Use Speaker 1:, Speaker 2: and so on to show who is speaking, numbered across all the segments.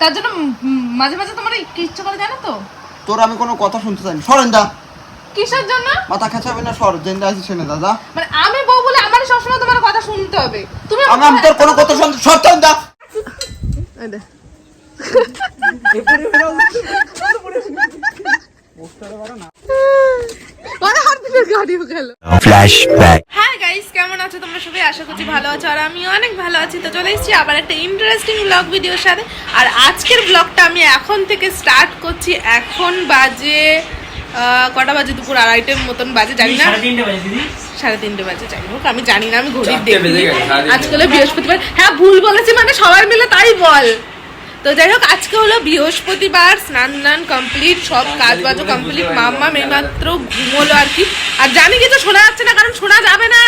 Speaker 1: তার জন্য মাঝে মাঝে তোমার কি ইচ্ছে করে জানো তো?
Speaker 2: তোর আমি কোনো কথা শুনতে চাই না সরেন দা
Speaker 1: কিসের জন্য?
Speaker 2: মাথা খেঁচাবে না সর জেন্দা আছিস সেনে দাদা।
Speaker 1: মানে আমি বউ বলে আমার সবসময় তোমার কথা শুনতে হবে। তুমি
Speaker 2: আমি আমি তোর কোনো কথা শুনতে সর চল দা।
Speaker 1: এই গাইস কেমন আছো? তোমরা সবাই আশা করছি ভালো আছো আর আমি অনেক ভালো আছি। তো চলে এসেছি আবার একটা ইন্টারেস্টিং ব্লগ ভিডিওর সাথে। আর আজকের ব্লগটা আমি এখন থেকে স্টার্ট করছি। এখন বাজে কটা বাজে দুপুর? আড়াইটের মতন বাজে জানি না।
Speaker 3: সাড়ে তিনটে বাজে
Speaker 1: যাই হোক আমি জানি না আমি ঘড়ির দেখি।
Speaker 4: গেছে, সাড়ে তিনটে।
Speaker 1: আজকে বৃহস্পতিবার। হ্যাঁ ভুল বলেছি মানে সবাই মিলে তাই বল। তো যাই হোক আজকে হলো বৃহস্পতিবার স্নান দান কমপ্লিট সব কাজ বাজ কমপ্লিট মাম্মা এইমাত্র ঘুমোলো আর কি। আর জানি কিন্তু শোনা যাচ্ছে না কারণ শোনা যাবে না।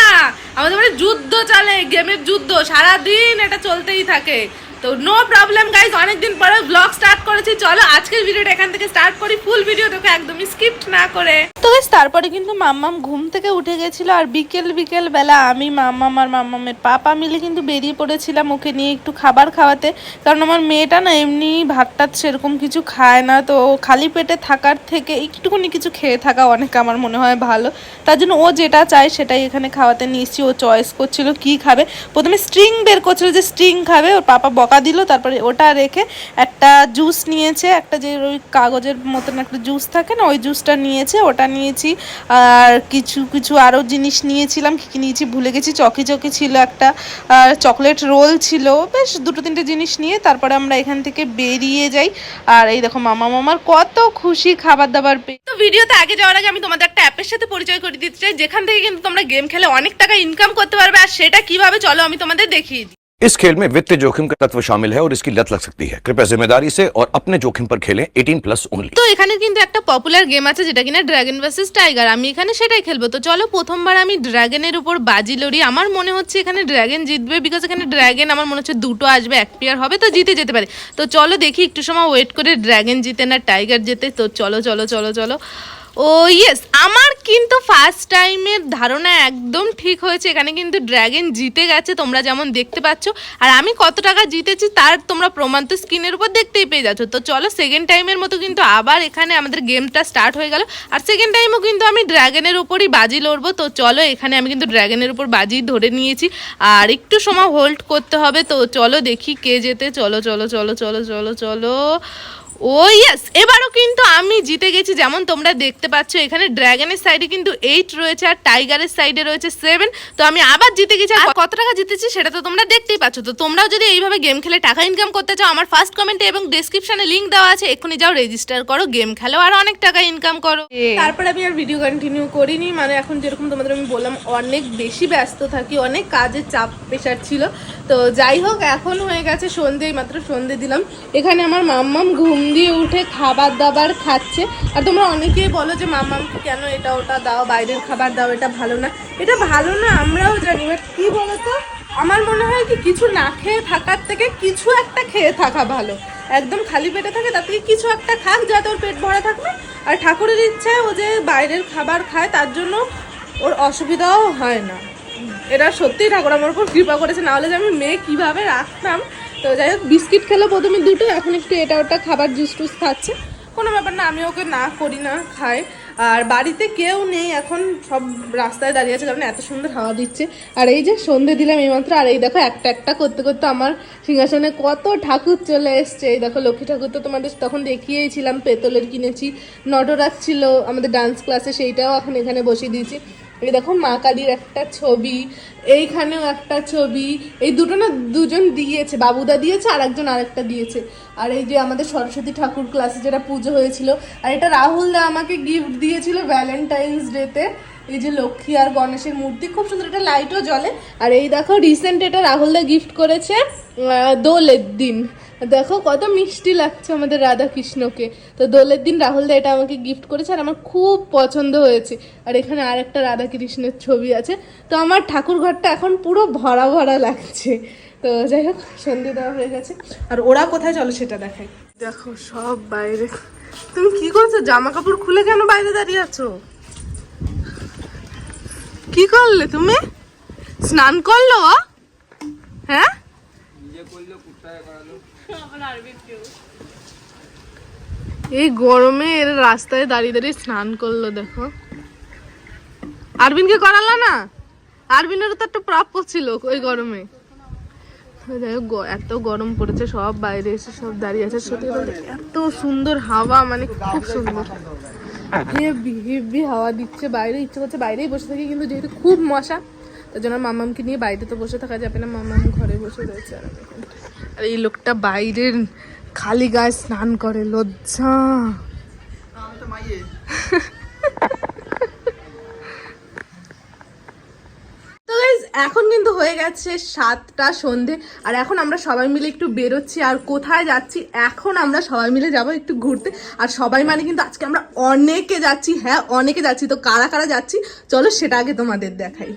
Speaker 1: আমাদের মানে যুদ্ধ চলে গেমের যুদ্ধ সারাদিন এটা চলতেই থাকে। তো নো প্রবলেম গাইজ অনেকদিন পরে ব্লগ স্টার্ট করেছি। চলো, আজকের ভিডিওটা এখান থেকে স্টার্ট করি। ফুল ভিডিও দেখো, একদমই স্কিপ্ট না করে। তো গাইজ তারপরে কিন্তু মাম্মাম ঘুম থেকে উঠে গেছিল আর বিকেল বিকেল বেলা আমি, মাম্মাম আর মাম্মামের পাপা মিলে কিন্তু বেরিয়ে পড়েছিলাম ওকে নিয়ে একটু খাবার খাওয়াতে। কারণ আমার মেয়েটা না এমনি ভাত টাত সেরকম কিছু খায় না। তো খালি পেটে থাকার থেকে একটুখানি কিছু খেয়ে থাকা অনেক আমার মনে হয় ভালো। তার জন্য ও যেটা চায় সেটাই এখানে খাওয়াতে নিয়েছি ও চয়েস করছিল কি খাবে। প্রথমে স্ট্রিং বের করছিল যে স্ট্রিং খাবে। ওর পাপা বকা দিল, তারপরে ওটা রেখে একটা জুস নিয়েছে, একটা যে ওই কাগজের মতন একটা জুস থাকে না, ওই জুসটা নিয়েছে, ওটা নিয়েছি। আর কিছু কিছু আরও জিনিস নিয়েছিলাম, কী কী নিয়েছি ভুলে গেছি, চকি চকি ছিল একটা। আর চকলেট রোল ছিল, বেশ দুটো তিনটে জিনিস নিয়ে তারপরে আমরা এখান থেকে বেরিয়ে যাই। আর এই দেখো মামা মামার কত খুশি খাবার দাবার পেয়ে তো ভিডিওতে আগে যাওয়ার আগে আমি তোমাদের একটা অ্যাপের সাথে পরিচয় করে দিতে চাই, যেখান থেকে কিন্তু তোমরা গেম খেলে অনেক টাকা ইনকাম করতে পারবে, আর সেটা কীভাবে চলো আমি তোমাদের দেখিয়ে দিই।
Speaker 5: इस खेल में वित्तीय जोखिम का तत्व शामिल है और इसकी लत लग सकती है कृपया जिम्मेदारी से और अपने जोखिम पर खेलें 18 प्लस ओनली
Speaker 1: তো এখানে কিন্তু একটা পপুলার গেম আছে যেটা কিনা ড্রাগন ভার্সেস টাইগার আমি এখানে সেটাই খেলবো তো চলো প্রথমবার আমি ড্রাগনের উপর বাজি লড়ি আমার মনে হচ্ছে এখানে ড্রাগন জিতবে বিকজ এখানে ড্রাগন আমার মনে হচ্ছে দুটো আসবে এক পেয়ার হবে তো জিতে যেতে পারে তো চলো দেখি একটু সময় ওয়েট করে ড্রাগন জিতে না টাইগার জেতে তো চলো চলো চলো চলো ও ইয়েস আমার কিন্তু ফার্স্ট টাইমের ধারণা একদম ঠিক হয়েছে। এখানে কিন্তু ড্রাগন জিতে গেছে, তোমরা যেমন দেখতে পাচ্ছ। আর আমি কত টাকা জিতেছি তার তোমরা প্রমাণ তো স্ক্রিনের উপর দেখতেই পেয়ে যাচ্ছ। তো চলো সেকেন্ড টাইমের মতো কিন্তু আবার এখানে আমাদের গেমটা স্টার্ট হয়ে গেল। আর সেকেন্ড টাইমও কিন্তু আমি ড্র্যাগনের উপরই বাজি লড়বো। তো চলো এখানে আমি কিন্তু ড্র্যাগনের উপর বাজি ধরে নিয়েছি। আর একটু সময় হোল্ড করতে হবে। তো চলো দেখি কে যেতে চলো চলো চলো চলো চলো চলো। ও ইয়েস এবারও কিন্তু আমি জিতে গেছি যেমন তোমরা দেখতে পাচ্ছ এখানে ড্রাগনের সাইডে কিন্তু এইট রয়েছে আর টাইগারের সাইডে রয়েছে সেভেন তো আমি আবার জিতে গেছি আর কত টাকা জিতেছি সেটা তো তোমরা দেখতেই পাচ্ছ। তো তোমরাও যদি এইভাবে গেম খেলে টাকা ইনকাম করতে চাও আমার ফার্স্ট কমেন্টে এবং ডেসক্রিপশনে লিঙ্ক দেওয়া আছে এক্ষুনি যাও রেজিস্টার করো গেম খেলো আর অনেক টাকা ইনকাম করো। তারপরে আমি আর ভিডিও কন্টিনিউ করিনি মানে এখন যেরকম তোমাদের আমি বললাম অনেক বেশি ব্যস্ত থাকি অনেক কাজের চাপ প্রেশার ছিল। তো যাই হোক এখন হয়ে গেছে সন্ধে মাত্র সন্ধে দিলাম। এখানে আমার মাম্মাম ঘুম দিয়ে উঠে খাবার দাবার খাচ্ছে। আর তোমরা অনেকেই বলো যে মাম্মামকে কেন এটা ওটা দাও? বাইরের খাবার দাও, এটা ভালো না। এটা ভালো না, আমরাও জানি। বাট কি বলতো? আমার মনে হয় কি, কিছু না খেয়ে থাকার থেকে কিছু একটা খেয়ে থাকা ভালো। একদম খালি পেটে থাকে, তার থেকে কিছু একটা খাক যাতে ওর পেট ভরা থাকবে আর ঠাকুরের ইচ্ছায় ও যে বাইরের খাবার খায়, তার জন্য ওর অসুবিধাও হয় না। এটা সত্যিই ঠাকুর, আমার উপর কৃপা করেছে। না হলে যে আমি মেয়ে কীভাবে রাখতাম? তো যাই হোক, বিস্কিট খেলো প্রথমে দুটো, এখন একটু এটা ওটা খাবার জুস টুস খাচ্ছে। কোনো ব্যাপার না, আমি ওকে না করি না, খাই। আর বাড়িতে কেউ নেই, এখন সব রাস্তায় দাঁড়িয়ে আছে, কারণ এত সুন্দর হাওয়া দিচ্ছে। আর এই যে সন্ধে দিলাম এইমাত্র, আর এই দেখো একটা একটা করতে করতে আমার সিংহাসনে কত ঠাকুর চলে এসছে। এই দেখো লক্ষ্মী ঠাকুর তো তোমাদের তখন দেখিয়েছিলাম, পেতলের কিনেছি, নটরাজ ছিল আমাদের ডান্স ক্লাসে সেইটাও এখন এখানে বসিয়ে দিয়েছি। এই দেখো মা কালীর একটা ছবি, এইখানেও একটা ছবি, এই দুটো না দুজন দিয়েছে, বাবুদা দিয়েছে আর একজন আরেকটা দিয়েছে। আর এই যে আমাদের সরস্বতী ঠাকুর ক্লাসে যেটা পুজো হয়েছিল, আর এটা রাহুল দা আমাকে গিফট দিয়েছিল ভ্যালেন্টাইন্স ডেতে এই যে লক্ষ্মী আর গণেশের মূর্তি, খুব সুন্দর, এটা লাইটও জ্বলে। আর এই দেখো রিসেন্ট এটা রাহুল দা গিফট করেছে। দোলের দিন। দেখো, কত মিষ্টি লাগছে আমাদের রাধা কৃষ্ণকে তো দোলের দিন রাহুল দা এটা আমাকে গিফট করেছে আর আমার খুব পছন্দ হয়েছে। আর এখানে আরেকটা রাধা কৃষ্ণের ছবি আছে। তো আমার ঠাকুর ঘরটা এখন পুরো ভরা ভরা লাগছে। তো যাই হোক, সন্ধে দেওয়া হয়ে গেছে। আর ওরা কোথায়? চলো সেটা দেখাই। দেখো, সব বাইরে। তুমি কি করছ? জামা কাপড় খুলে কেন বাইরে দাঁড়িয়ে আছো? কি করলে তুমি? স্নান করল? হ্যাঁ? এই গরমে এর রাস্তায় দাঁড়িয়ে দাঁড়িয়ে স্নান করল, দেখো। আরবিনকে করালা না? আরবিনেরও তো একটা প্রাপ্য ছিল ওই গরমে। এত গরম পড়েছে, সব বাইরে এসে সব দাঁড়িয়ে আছে। সত্যি এত সুন্দর হাওয়া মানে খুব সুন্দর। হেভি হেভি হাওয়া দিচ্ছে, বাইরে ইচ্ছে করছে, বাইরেই বসে থাকি, কিন্তু যেহেতু খুব মশা তার জন্য মামামকে নিয়ে বাইরে তো বসে থাকা যাবে না, মামাম ঘরে বসে রয়েছে আর এই লোকটা বাইরের খালি গায়ে স্নান করে, লজ্জা। এখন কিন্তু হয়ে গেছে সাতটা সন্ধে, আর এখন আমরা সবাই মিলে একটু বেরোচ্ছি, আর কোথায় যাচ্ছি? এখন আমরা সবাই মিলে যাব একটু ঘুরতে, আর সবাই মানে কিন্তু আজকে আমরা অনেকে যাচ্ছি হ্যাঁ অনেকে যাচ্ছি, তো কারা কারা যাচ্ছি? চলো সেটা আগে তোমাদের দেখাই।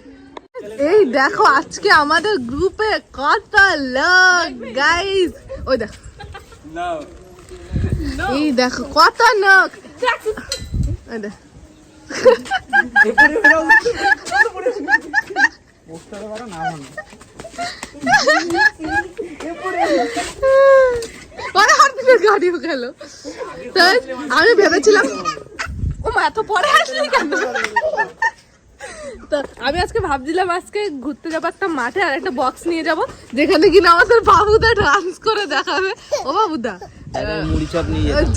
Speaker 1: এই দেখো আজকে আমাদের গ্রুপে কত লোক গাইস ওই দেখো। এই দেখো কত লোক। গাড়িও গেল। তাই আমি ভেবেছিলাম ও এত পরে আসলি কেন? তো আমি আজকে ভাবছিলাম আজকে ঘুরতে যাব একটা মাঠে আর একটা বক্স নিয়ে যাব যেখানে কিনা আমাদের বাবুদা ডান্স করে দেখাবে। ও বাবুদা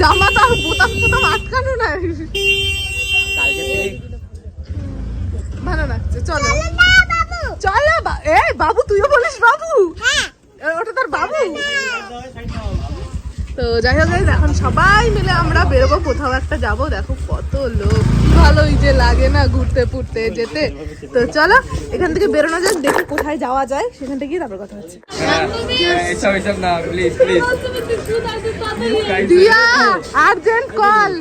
Speaker 1: জামা তো আর বোতাম ফোতাম আটকানো
Speaker 3: থেকে
Speaker 1: ভালো লাগছে চলো। চলো এ বাবু তুইও বলিস বাবু? ওটা তোর বাবু? তো যাই হোক এখন সবাই মিলে আমরা বেরোবো কোথাও একটা যাব দেখো। লোক। ভালোই যে লাগে না ঘুরতে ফুরতে যেতে। তো চলো, এখান থেকে বেরোনো যাক, দেখি কোথায় যাওয়া যায়। সেখান থেকে গিয়ে তারপর কথা হচ্ছে। দিয়া আর্জেন্ট কল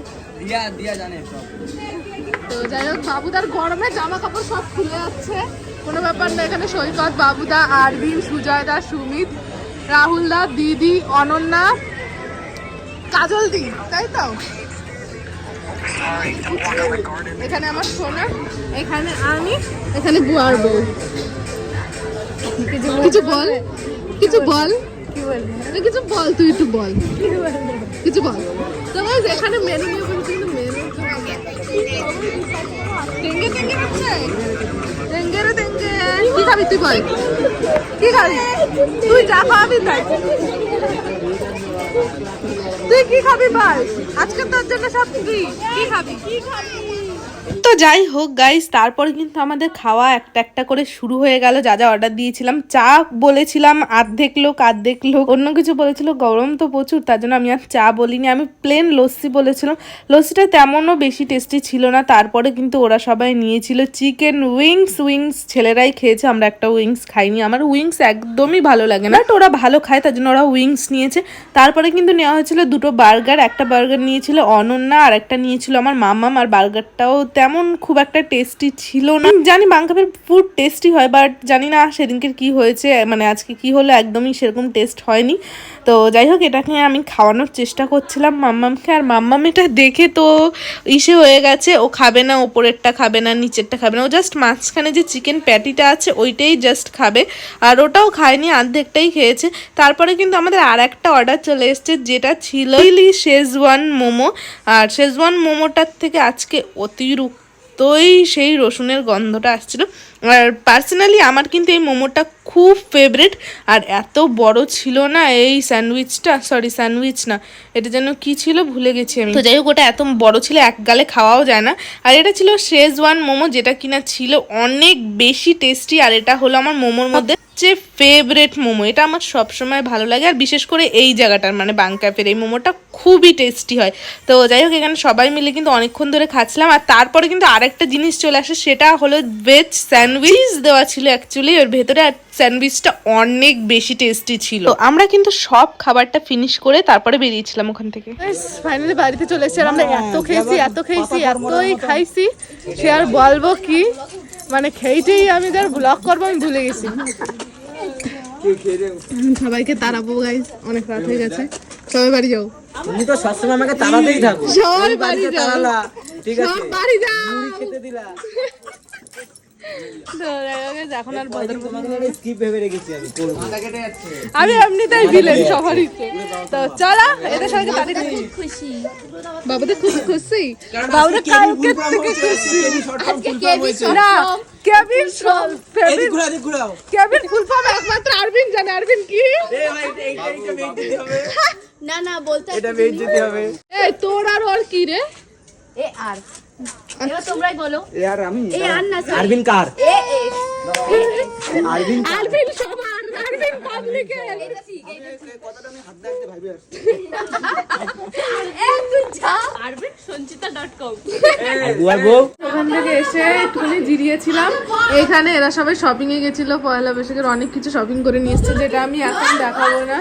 Speaker 1: তো যাই হোক, বাবুদার গরমে জামা কাপড় সব খুলে যাচ্ছে। কোনো ব্যাপার না, এখানে সৈকত, বাবুদা, আরবিন, সুজয়দা, সুমিত রাহুল দা দিদি, অনন্যা কাজল দি তাই তো? এখানে আমার সোনা এখানে আমি এখানে বুয়ার বউ। কিছু বল? কিছু বল? এ, কিছু বল তুই একটু বল। কিছু বল। তো এখানে মেনু নিয়ে বলছি কিন্তু মেনু টেঙ্গে টেঙ্গে হচ্ছে? টেঙ্গে রে টেঙ্গে। কি খাবি তুই বল? কি খাবি? তুই যা খাবি তাই। তুই কি খাবি বল আজকে তোর জন্য সব ফ্রি কি খাবি? কি খাবি? তো যাই হোক গাইস তারপরে কিন্তু আমাদের খাওয়া একটা একটা করে শুরু হয়ে গেল। যা যা অর্ডার দিয়েছিলাম, চা বলেছিলাম, আর্ধেক লোক আর্ধেক লোক, অন্য কিছু বলেছিল, গরম তো প্রচুর, তার জন্য আমি আর চা বলিনি। আমি প্লেন লস্যি বলেছিলাম। লস্যিটা তেমনও বেশি টেস্টি ছিল না। তারপরে কিন্তু ওরা সবাই নিয়েছিল চিকেন উইংস উইংস ছেলেরাই খেয়েছে, আমরা একটা উইংস খাইনি। আমার উইংস একদমই ভালো লাগে না। But ওরা ভালো খায়, তার জন্য ওরা উইংস নিয়েছে। তারপরে কিন্তু নেওয়া হয়েছিল দুটো বার্গার একটা বার্গার নিয়েছিল অনন্যা আর একটা নিয়েছিল আমার মামাম। আর বার্গারটাও তেমন খুব একটা টেস্টি ছিল না। জানি বাংকাপের ফুড টেস্টি হয় বাট জানি না সেদিনকে কি হয়েছে মানে আজকে কি হলো, একদমই সেরকম টেস্ট হয়নি। তো যাই হোক, এটাকে আমি খাওয়ানোর চেষ্টা করছিলাম মাম্মামকে, আর মাম্মাম এটা দেখে তো ইসে হয়ে গেছে, ও খাবে না, ওপরেরটা খাবে না, নিচেরটা খাবে না, ও জাস্ট মাঝখানে যে চিকেন প্যাটিটা আছে, ওইটাই জাস্ট খাবে। আর ওটাও খায়নি অর্ধেকটাই খেয়েছে। তারপরে কিন্তু আমাদের আর একটা অর্ডার চলে এসেছে, যেটা ছিল শেজওয়ান মোমো। আর শেজওয়ান মোমোটার থেকে আজকে অতিরিক্তই সেই রসুনের গন্ধটা আসছিল। আর পার্সোনালি আমার কিন্তু এই মোমোটা খুব ফেভারিট আর এত বড় ছিল না এই স্যান্ডউইচটা সরি স্যান্ডউইচ না, এটা যেন কি ছিল ভুলে গেছি আমি। তো যাই হোক, ওটা এত বড় ছিল, এক গালে খাওয়াও যায় না। আর এটা ছিল শেজওয়ান মোমো, যেটা কিনা ছিল অনেক বেশি টেস্টি আর এটা হলো আমার মোমোর মধ্যে যে ফেভারেট মোমো। এটা আমার সবসময় ভালো লাগে আর বিশেষ করে এই জায়গাটার মানে বাংকাপের এই মোমোটা খুবই টেস্টি হয়। তো যাই হোক এখানে সবাই মিলে কিন্তু অনেকক্ষণ ধরে খাচ্ছিলাম আর তারপরে কিন্তু আরেকটা জিনিস চলে আসে সেটা হলো ভেজ স্যান্ডউইচ দেওয়া ছিল অ্যাকচুয়ালি ওর ভেতরে আর স্যান্ডউইচটা অনেক বেশি টেস্টি ছিল। তো আমরা কিন্তু সব খাবারটা ফিনিশ করে তারপরে বেরিয়েছিলাম ওখান থেকে। ফাইনালি বাড়িতে চলে এসেছি আর আমরা এত খেয়েছি এত খেয়েছি এতই খাইছি সে আর বলব কি মানে খেয়েটেই আমি যার ব্লগ করব আমি ভুলে গেছি। সবাইকে তাড়াবো গাইস অনেক রাত হয়ে গেছে। সবাই বাড়ি যাও।
Speaker 3: তুমি তো সবসময় আমাকে তাড়াতেই থাকো।
Speaker 1: সবাই বাড়ি
Speaker 3: বাড়িতে
Speaker 1: যাও।
Speaker 3: ঠিক আছে?
Speaker 1: বাড়ি যাও।
Speaker 3: খেতে দিলা
Speaker 1: তো যাই হোক, guys, এখন আর
Speaker 3: আমি করব
Speaker 1: আমি এমনিতেই ভিলেন সবারই। তো চলো এদের সঙ্গে তাদের
Speaker 4: খুশি।
Speaker 1: বাবুদের খুব খুশি। বাবুদের কালকে থেকে খুশি। না কেবিন
Speaker 3: এদিক ঘুরাও এদিক ঘুরাও।
Speaker 1: কেবিন ফুল ফর্ম একমাত্র আরবিন জানে। আরবিন কি?
Speaker 4: না না বলতে
Speaker 3: এটা বেইট দিতে হবে।
Speaker 1: এই তোর আর ওর কি রে?
Speaker 4: এ আর। এবার তোমরাই বলো।
Speaker 3: यार আমি
Speaker 4: এ আর না
Speaker 3: আরবিন কার?
Speaker 4: এ এ।
Speaker 3: আরবিন
Speaker 1: আরবিন সবার আরবিন পাবলিকের।
Speaker 4: এ তুই যা। আরবিন সঞ্চিতা ডট কম
Speaker 1: ওখান থেকে এসে একটুখানি জিরিয়েছিলাম। এখানে এরা সবাই শপিং এ গেছিল পয়লা বৈশাখের অনেক কিছু শপিং করে নিয়ে এসছে যেটা আমি এখন দেখাবো না।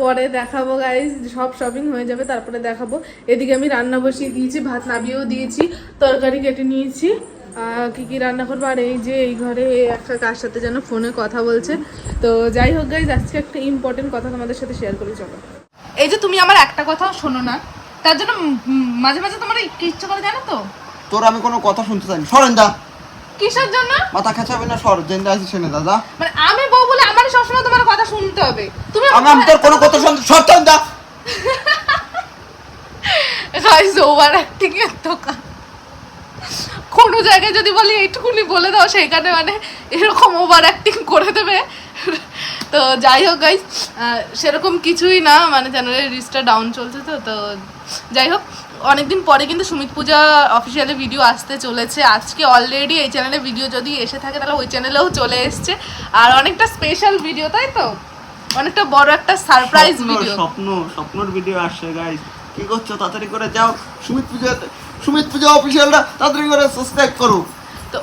Speaker 1: পরে দেখাবো গাইজ সব শপিং হয়ে যাবে তারপরে দেখাবো। এদিকে আমি রান্না বসিয়ে দিয়েছি ভাত নাবিয়েও দিয়েছি তরকারি কেটে নিয়েছি। কি কি রান্না করব? আর এই যে এই ঘরে একটা কার সাথে যেন ফোনে কথা বলছে। তো যাই হোক গাইজ আজকে একটা ইম্পর্টেন্ট কথা তোমাদের সাথে শেয়ার করি চলো। এই যে তুমি আমার একটা কথাও শোনো না তার জন্য মাঝে মাঝে তোমার ইচ্ছে করে জানো তো?
Speaker 2: তোর আমি কোনো কথা শুনতে চাইনি। সরেন দা
Speaker 1: কিসের জন্য?
Speaker 2: মাথা খেঁচাবে না সর। জেন্দা আছি দাদা।
Speaker 1: মানে আমি বউ আমার সবসময় তোমার কথা শুনতে হবে। তুমি
Speaker 2: আমি আমি তোর কোনো কথা শুনতে সরতেন দা।
Speaker 1: গাইস ওভার অ্যাক্টিং এর দোকান। কোনো জায়গায় যদি বলি এইটুকুনি বলে দাও সেখানে মানে এরকম ওভার অ্যাক্টিং করে দেবে। তো যাই হোক গাইস সেরকম কিছুই না মানে চ্যানেলের রিচটা ডাউন চলছে তো তো যাই হোক। অনেকদিন পরে কিন্তু সুমিত পূজা অফিসিয়ালি ভিডিও আসতে চলেছে। আজকে অলরেডি এই চ্যানেলে ভিডিও যদি এসে থাকে তাহলে ওই চ্যানেলেও চলে এসছে। আর অনেকটা স্পেশাল ভিডিও তাই তো? অনেকটা বড় একটা সারপ্রাইজ ভিডিও
Speaker 2: স্বপ্ন স্বপ্নর ভিডিও আসছে গাইস কি করছ? তাড়াতাড়ি করে যাও। সুমিত পূজা সুমিত পূজা অফিসিয়ালরা তাড়াতাড়ি করে সাবস্ক্রাইব করো।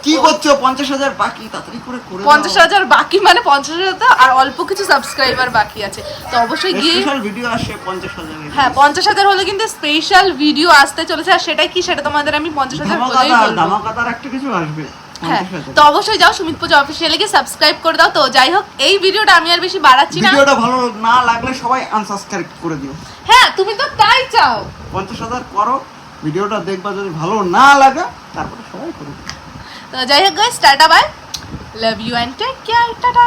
Speaker 2: কি করছ? পঞ্চাশ হাজার বাকি তাড়াতাড়ি করে করে
Speaker 1: পঞ্চাশ হাজার বাকি মানে পঞ্চাশ হাজার তো আর অল্প কিছু সাবস্ক্রাইবার বাকি আছে। তো অবশ্যই গিয়ে
Speaker 2: স্পেশাল ভিডিও আসছে পঞ্চাশ হাজার
Speaker 1: হ্যাঁ পঞ্চাশ হাজার হলে কিন্তু স্পেশাল ভিডিও আসতে চলেছে। আর সেটাই কি? সেটা তোমাদের আমি পঞ্চাশ হাজার বলেই বলব।
Speaker 2: একটা কিছু আসবে।
Speaker 1: হ্যাঁ তো অবশ্যই যাও সুমিত পুজো অফিসিয়ালি গিয়ে সাবস্ক্রাইব করে দাও। তো যাই হোক এই ভিডিওটা আমি আর বেশি বাড়াচ্ছি না।
Speaker 2: ভিডিওটা ভালো না লাগলে সবাই আনসাবস্ক্রাইব করে দিও।
Speaker 1: হ্যাঁ তুমি তো তাই চাও।
Speaker 2: পঞ্চাশ হাজার করো ভিডিওটা দেখবা যদি ভালো না লাগে তারপরে সবাই করো
Speaker 1: তো যাই হোক guys tata bye love you and take care tata